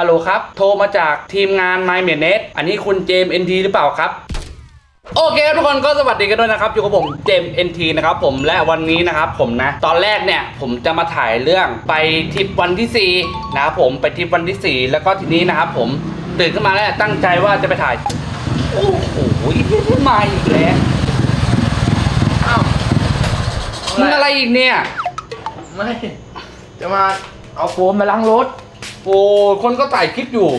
ฮัลโหลครับ โทรมาจากทีมงาน My m a n e t อันนี้คุณเจมส์ NT หรือเปล่าครับ โอเคทุกคนก็สวัสดีกันด้วยนะครับ อยู่กับผมเจมส์ NT นะครับผมและวันนี้นะครับผมนะ ตอนแรกเนี่ยผมจะมาถ่ายเรื่องไปทริปวันที่4นะครับผมไปทริปวันที่ 4 แล้วก็ทีนี้นะครับผมตื่นขึ้นมาแล้วตั้งใจว่าจะไปถ่าย โอ้โหมาอีกแล้วอ้าวมึงอะไรอีกเนี่ย ไม่ จะมาเอาโฟมมาล้างรถ คนก็ถ่ายคลิปอยู่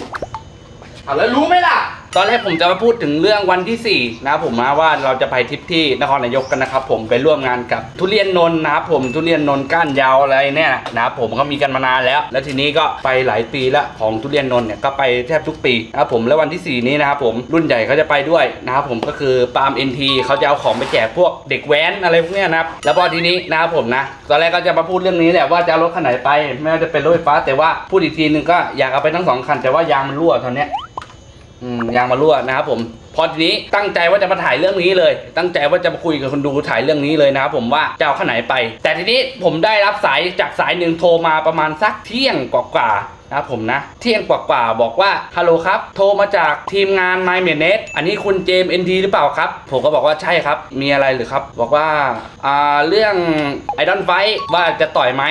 เอาแล้วรู้ไหมล่ะ ตอนแรกผมจะมาพูดถึงเรื่องวันที่ 4 นะครับผมนะว่าเราจะไปทริปที่นครนายกกันนะครับผมไปร่วมงานกับทุเรียนนนท์นะครับผมทุเรียนนนท์ก้านยาวอะไรเนี่ยนะครับผมก็มีกันมานานแล้ว แล้วทีนี้ก็ไปหลายปีล้วของทุเรียนนนท์เนี่ยก็ไปแทบทุกปีนะครับผมแล้ววันที่ 4 นี้นะครับผมรุ่นใหญ่เขาจะไปด้วยนะครับผมก็คือปาล์มเอ็นทีเขาจะเอาของไปแจกพวกเด็กแว้นอะไรพวกเนี้ยนะครับแล้วพอทีนี้นะครับผมนะตอนแรกก็จะมาพูดเรื่องนี้แหละว่าจะรถคันไหนไปไม่ว่าจะเป็นรถไฟฟ้า แต่ว่าพูดอีกทีนึงก็อยากเอาไปทั้งสองคันแต่ว่ายางมันรั่วตอนเนี้ย อืมยางมารั่วนะครับผมพอทีนี้ตั้งใจว่าจะมาถ่ายเรื่องนี้เลย ตั้งใจว่าจะมาคุยกับคนดูถ่ายเรื่องนี้เลยนะครับผมว่าจะเอาข้างไหนไป แต่ทีนี้ผมได้รับสายจากสายหนึ่งโทรมาประมาณสักเที่ยงกว่าๆนะครับผมนะ เที่ยงกว่าๆบอกว่าฮัลโหลครับ โทรมาจากทีมงาน My m a n e t อันนี้คุณเจมส์ NT หรือเปล่าครับ ผมก็บอกว่าใช่ครับ มีอะไรหรือครับ บอกว่าอ่าเรื่องไอดอนไฟว่าจะต่อยไหม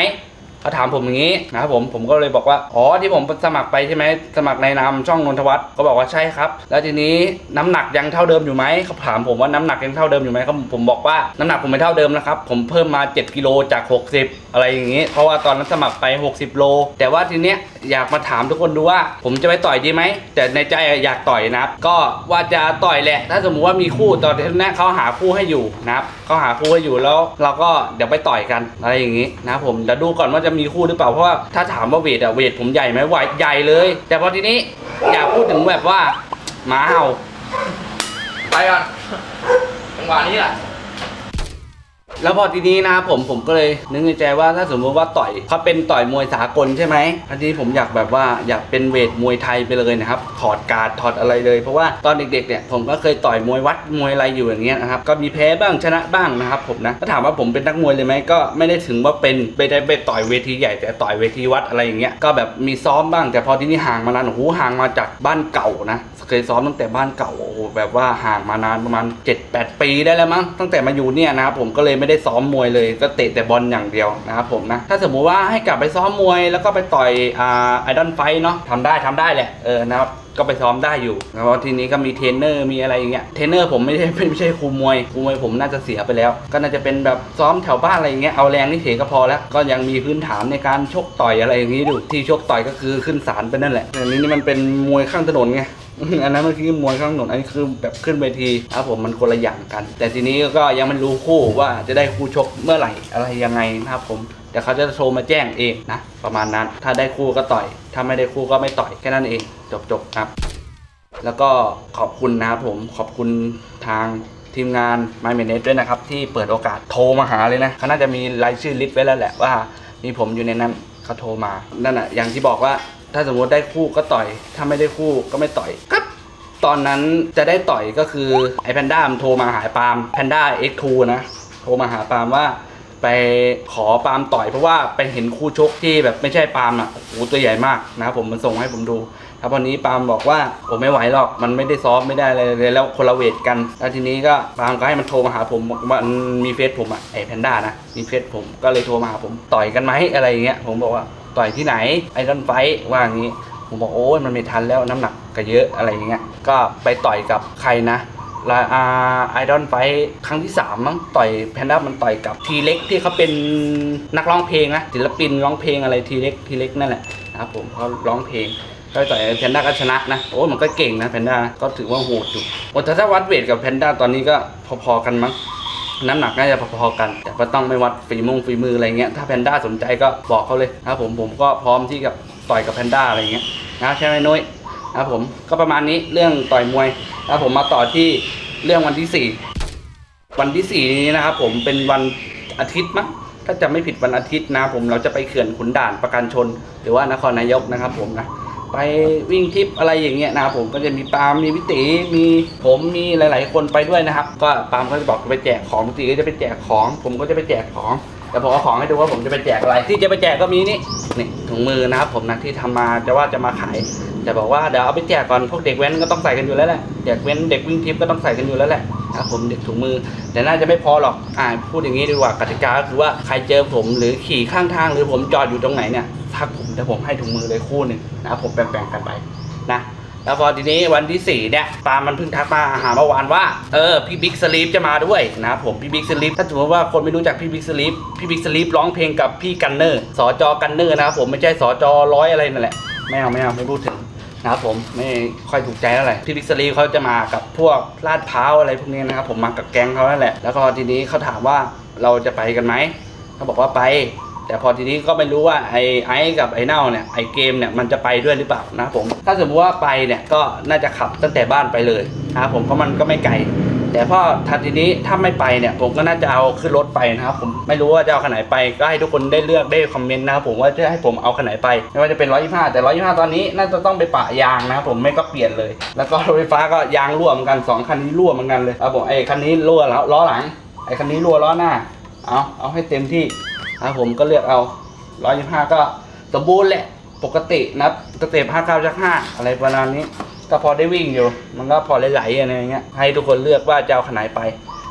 เขาถามผมอย่างนี้นะครับผมผมก็เลยบอกว่าอ๋อที่ผมสมัครไปใช่ไหมสมัครในนามช่องนนทวัฒน์ก็บอกว่าใช่ครับ แล้วทีนี้น้ำหนักยังเท่าเดิมอยู่ไหมเขาถามผมว่าน้ำหนักยังเท่าเดิมอยู่ไหมครับผมบอกว่าน้ำหนักผมไม่เท่าเดิมนะครับผมเพิ่มมา 7กิโลจาก 60 อะไรอย่างนี้ เพราะว่าตอนนั้นสมัครไป 60 โล แต่ว่าทีเนี้ยอยากมาถามทุกคนดูว่าผมจะไปต่อยดีไหมแต่ในใจอยากต่อยนะครับก็ว่าจะต่อยแหละ ถ้าสมมุติว่ามีคู่ตอนนี้เขาหาคู่ให้อยู่นะครับเขาหาคู่ให้อยู่แล้ว เราก็เดี๋ยวไปต่อยกันอะไรอย่างนี้นะครับผมเดี๋ยวดูก่อนว่าจะจะมีคู่หรือเปล่า เพราะว่าถ้าถามว่าเวทอะเวทผมใหญ่ไหมไหวใหญ่เลย แต่พอทีนี้อยากพูดถึงแบบว่าหมาเห่าไปก่อนจังหวะนี้แหละ แล้วพอทีนี้นะผมผมก็เลยนึกในใจว่าถ้าสมมติว่าต่อยเขาเป็นต่อยมวยสากลใช่ไหมทีนี้ผมอยากแบบว่าอยากเป็นเวทมวยไทยไปเลยนะครับถอดการดถอดอะไรเลย เพราะว่าตอนเด็กๆเนี่ยผมก็เคยต่อยมวยวัดมวยอะไรอยู่อย่างเงี้ยนะครับก็มีแพ้บ้างชนะบ้างนะครับผมนะถ้าถามว่าผมเป็นนักมวยเลยไหมก็ไม่ได้ถึงว่าเป็นไปได้ไปต่อยเวทีใหญ่แต่ต่อยเวทีวัดอะไรอย่างเงี้ยก็แบบมีซ้อมบ้าง แต่พอที่นี่ห่างมานานโอ้โหห่างมาจากบ้านเก่านะเคยซ้อมตั้งแต่บ้านเก่าโอ้โหแบบว่าห่างมานานประมาณ 7-8 ปีได้แล้วมั้งตั้งแต่มาอยู่เนี่ยนะครับผมก็เลยไม่ได้ซ้อมมวยเลย ก็เตะแต่บอลอย่างเดียวนะครับผมนะถ้าสมมุติว่าให้กลับไปซ้อมมวย แล้วก็ไปต่อยอ่าไอดอลไฟเนาะทำได้ทำได้แหละเออนะครับก็ไปซ้อมได้อยู่แล้วทีนี้ก็มีเทรนเนอร์มีอะไรอย่างเงี้ย เทรนเนอร์ผมไม่ใช่ไม่ใช่ครูมวย ครูมวยผมน่าจะเสียไปแล้ว ก็น่าจะเป็นแบบซ้อมแถวบ้านอะไรอย่างเงี้ย เอาแรงนี่เฉยก็พอแล้ว ก็ยังมีพื้นฐานในการชกต่อยอะไรอย่างงี้ดู ที่ชกต่อยก็คือขึ้นศาลไปนั่นแหละอันนี้นี่มันเป็นมวยข้างถนนไง อันนั้นมันคือมวยข้างถนนอันนี้คือแบบขึ้นเวทีครับผมมันคนละอย่างกัน แต่ทีนี้ก็ยังไม่รู้คู่ว่าจะได้คู่ชกเมื่อไหร่อะไรยังไงนะครับผมเดี๋ยวเขาจะโทรมาแจ้งเองนะประมาณนั้น ถ้าได้คู่ก็ต่อย ถ้าไม่ได้คู่ก็ไม่ต่อยแค่นั้นเองจบจบครับ แล้วก็ขอบคุณนะครับผมขอบคุณทางทีมงาน My m a n e t ด้วยนะครับ ที่เปิดโอกาสโทรมาหาเลยนะเขาน่าจะมีรายชื่อลิสต์ไว้แล้วแหละว่า มีผมอยู่ในนั้นเขาโทรมานั่นแหะอย่างที่บอกว่า ถ้าสมมติได้คู่ก็ต่อย ถ้าไม่ได้คู่ก็ไม่ต่อยก็ตอนนั้นจะได้ต่อยก็คือไอแพนด้ามันโทรมาหาปาล์มแพนด้า X2 นะโทรมาหาปาล์มว่า ไปขอปาล์มต่อยเพราะว่าไปเห็นคู่ชกที่แบบไม่ใช่ปาล์มอะโอ้โหตัวใหญ่มากนะครับผมมันส่งให้ผมดูแล้ววันนี้ปาล์มบอกว่าโอ้ไม่ไหวหรอกมันไม่ได้ซ้อมไม่ได้อะไรเลยแล้วคนละเวทกัน แล้วทีนี้ก็ปาล์มก็ให้มันโทรมาหาผมบอกว่ามันมีเฟซผมอะไอแพนด้านะมีเฟซผมก็เลยโทรมาหาผมต่อยกันไหมอะไรอย่างเงี้ยผมบอกว่า ต่อยที่ไหนไอรอนไฟว่าอย่างงี้ผมบอกโอ้ยมันไม่ทันแล้วน้ำหนักก็เยอะอะไรอย่างเงี้ยก็ไปต่อยกับใครนะลาอาไอดอนไฟครั้งที่สามมั้งต่อยแพนด้ามันต่อยกับทีเล็กที่เขาเป็นนักร้องเพลงนะศิลปินร้องเพลงอะไรทีเล็กทีเล็กนั่นแหละนะครับผมเขาร้องเพลงก็ต่อยแพนด้าก็ชนะนะโอ้ยมันก็เก่งนะแพนด้าก็ถือว่าโหดอยู่โอ้แต่ถ้าวัดเวทกับแพนด้าตอนนี้ก็พอๆกันมั้ง น้ำหนักน่าจะพอๆกัน แต่ก็ต้องไม่วัดฝีมงฝีมืออะไรเงี้ยถ้าแพนด้าสนใจก็บอกเขาเลยนะครับผมผมก็พร้อมที่กับต่อยกับแพนด้าอะไรเงี้ยนะใช่ไหมนุ้ยนะครับผมก็ประมาณนี้เรื่องต่อยมวยแล้วผมมาต่อที่เรื่องวันที่สี่วันที่สี่นี้นะครับผมเป็นวันอาทิตย์มั้งถ้าจะไม่ผิดวันอาทิตย์นะผมเราจะไปเขื่อนขุนด่านประกันชน หรือว่านครนายกนะครับผมนะ ไปวิ่งทริปอะไรอย่างเงี้ยนะครับผมก็จะมีปาล์มมีพิติมีผมมีหลาย ๆ คนไปด้วยนะครับ ก็ปาล์มก็จะบอกจะไปแจกของพิติก็จะไปแจกของ ผมก็จะไปแจกของเดี๋ยวผมเอาของให้ดูว่าผมจะไปแจกอะไร ที่จะไปแจกก็มีนี่นี่ถุงมือนะครับผมนะที่ทำมาจะว่าจะมาขายแต่บอกว่าเดี๋ยวเอาไปแจกก่อนพวกเด็กแว้นก็ต้องใส่กันอยู่แล้วแหละเด็กเว้นเด็กวิ่งทิพย์ก็ต้องใส่กันอยู่แล้วแหละนะครับผมเด็กถุงมือ แต่น่าจะไม่พอหรอกอ่าพูดอย่างนี้ดีกว่ากติกาก็คือว่าใครเจอผมหรือขี่ข้างทางหรือผมจอดอยู่ตรงไหนเนี่ย ทักผมเดี๋ยวผมให้ถุงมือเลยคู่หนึ่งนะครับผมแบ่งๆกันไปนะแล้วพอทีนี้วันที่สี่เนี่ยปาล์มันเพิ่งทักมาหาเมื่อวานว่าเออพี่บิ๊กสลีปจะมาด้วยนะครับผมพี่บิ๊กสลีปถ้าสมมติว่าคนไม่รู้จักพี่บิ๊กสลีปพี่บิ๊กสลีปร้องเพลงกับพี่กันเนอร์สจกันเนอร์นะครับผมไม่ใช่สจร้อยอะไรนั่นแหละไม่เอาไม่เอาไม่พูดถึงนะครับผมไม่ค่อยถูกใจเท่าไหร่พี่บิ๊กสลีปเขาจะมากับพวกลาดพร้าวอะไรพวกนี้นะครับผมมากับแก๊งเขานั่นแหละ แล้วก็ทีนี้เขาถามว่าเราจะไปกันไหมเขาบอกว่าไป แต่พอทีนี้ก็ไม่รู้ว่าไอ้ไอ้กับไอ้เน่าเนี่ยไอ้เกมเนี่ยมันจะไปด้วยหรือเปล่านะครับผมถ้าสมมติว่าไปเนี่ยก็น่าจะขับตั้งแต่บ้านไปเลยนะครับผมเพราะมันก็ไม่ไกลแต่พอทันทีนี้ถ้าไม่ไปเนี่ยผมก็น่าจะเอาขึ้นรถไปนะครับผมไม่รู้ว่าจะเอาขนาดไหนไปก็ให้ทุกคนได้เลือกได้คอมเมนต์นะครับผมว่าจะให้ผมเอาขนาดไหนไปไม่ว่าจะเป็น125แต่125ตอนนี้น่าจะต้องไปปะยางนะครับผมไม่ก็เปลี่ยนเลย แล้วก็รถไฟฟ้าก็ยางรั่วเหมือนกันสองคันนี้รั่วเหมือนกันเลยครับผมไอ้คันนี้รั่วแล้วล้อหลังไอ้คันนี้รั่วล้อหน้าเอาเอาให้เต็มที่ ครับผมก็เลือกเอาร้อยยี่ห้าก็สมบูรณ์แหละ ปกตินับสเต็ปห้าเก้ากห้าอะไรประมาณนี้ ก็พอได้วิ่งอยู่ มันก็พอไหลๆอะไรอย่างเงี้ย ให้ทุกคนเลือกว่าจะเอาขนาดไหนไป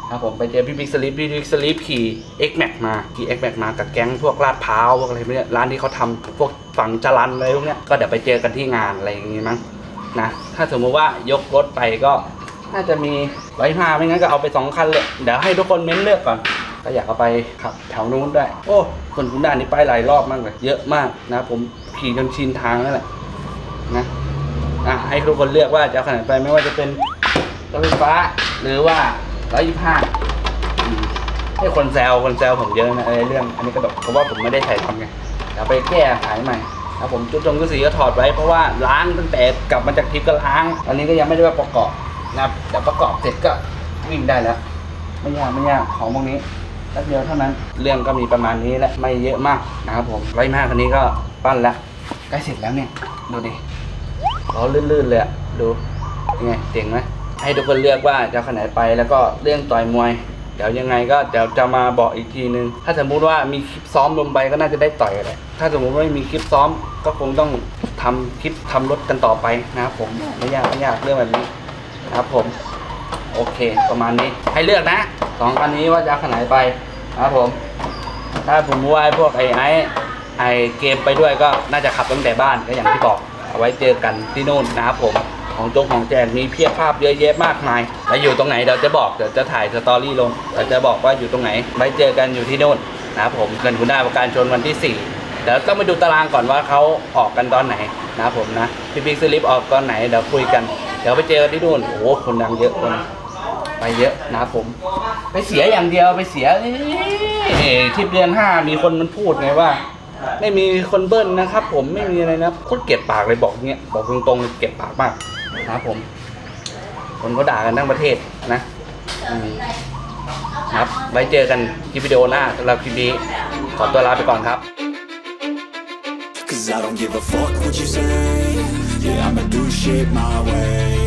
ครับผมไปเจอพี่บิ๊กสลิปพี่บิ๊กสลิปขี่ X Max มาขี่ X Max มากับแก๊งพวกลาดพร้าวพวกอะไรพวกเนี้ยร้านที่เขาทำพวกฝั่งจรันอะไรพวกเนี้ยก็เดี๋ยวไปเจอกันที่งานอะไรอย่างงี้มั้งนะถ้าสมมติว่ายกรถไปก็น่าจะมีร้อยห้าไม่งั้นก็เอาไปสองคันเลยเดี๋ยวให้ทุกคนเม้นเลือกก่อน ก็อยากเอาไปขับแถวนู้นได้ โอ้คนคุณด่านนี้ไปหลายรอบมากเลย เยอะมากนะ ผมขี่จนชินทางแล้วแหละนะอะให้ทุกคนเลือกว่าจะเอาขนาดไปไม่ว่าจะเป็นรถไฟฟ้า หรือว่าร้อยยี่ห้าให้คนแซวคนแซวผมเยอะนะเออเรื่อง อันนี้ก็แบบเพราะว่าผมไม่ได้ถ่ายทำไงเดี๋ยวไปแก้ขายใหม่ครับผมจุดจงกุสีก็ถอดไว้เพราะว่าล้างตั้งแต่กลับมาจากทริปก็ล้าง ตอนนี้ก็ยังไม่ได้ว่าประกอบนะครับเดี๋ยวประกอบเสร็จก็วิ่งได้แล้ว ไม่ยากไม่ยากของพวกนี้ แป๊บเดียวเท่านั้น เรื่องก็มีประมาณนี้และไม่เยอะมากนะครับผมร้อยมากคันนี้ก็ปั้นแล้วใกล้เสร็จแล้วเนี่ย ดูดิล้อลื่นๆเลยอะดูยังไงเจ๋งไหมให้ทุกคนเลือกว่าจะขนาดไปแล้วก็เรื่องต่อยมวย เดี๋ยวยังไงก็เดี๋ยวจะมาบอกอีกทีนึง ถ้าสมมุติว่ามีคลิปซ้อมลงไปก็น่าจะได้ต่อยแหละถ้าสมมุติว่าไม่มีคลิปซ้อมก็คงต้องทำคลิปทำรถกันต่อไปนะครับผมไม่ยากไม่ยากเรื่องแบบนี้นะครับผม โอเค ประมาณนี้ให้เลือกนะสองคันนี้ว่าจะเอาคันไหนไปนะครับผม ถ้าผมว่าไอ้พวกไอ้ไอ้ไอ้เกมไปด้วยก็น่าจะขับตั้งแต่บ้านก็อย่างที่บอก เอาไว้เจอกันที่นู่นนะครับผมของจงของแจกมีเพียบภาพเยอะแยะมากมายแล้วอยู่ตรงไหนเดี๋ยวจะบอกเดี๋ยวจะถ่ายสตอรี่ลงเดี๋ยวจะบอกว่าอยู่ตรงไหนไว้เจอกันอยู่ที่นู่นนะครับผมเกินคุณได้ประการชนวันที่ 4 เดี๋ยวต้องไปดูตารางก่อนว่าเขาออกกันตอนไหนนะครับผมนะพี่บิ๊กสลิปออกตอนไหนเดี๋ยวคุยกัน เดี๋ยวไปเจอกันที่นู่นโอ้โหคนดังเยอะคน ไปเยอะนะครับผม ไปเสียอย่างเดียวไปเสียเอ้ยที่เดือนห้ามีคนมันพูดไงว่า ไม่มีคนเบิ้ลนะครับ ผมไม่มีอะไรนะโคตรเกลียดปากเลยบอกเงี้ยบอกตรงๆเลยเกลียดปากมากนะครับผม คนก็ด่ากันทั้งประเทศนะอืมครับไว้เจอกันคลิปวิดีโอหน้าสำหรับคลิปนี้ขอตัวลาไปก่อนครับ Cause I don't give a fuck what you say Yeah, I'ma do shit my way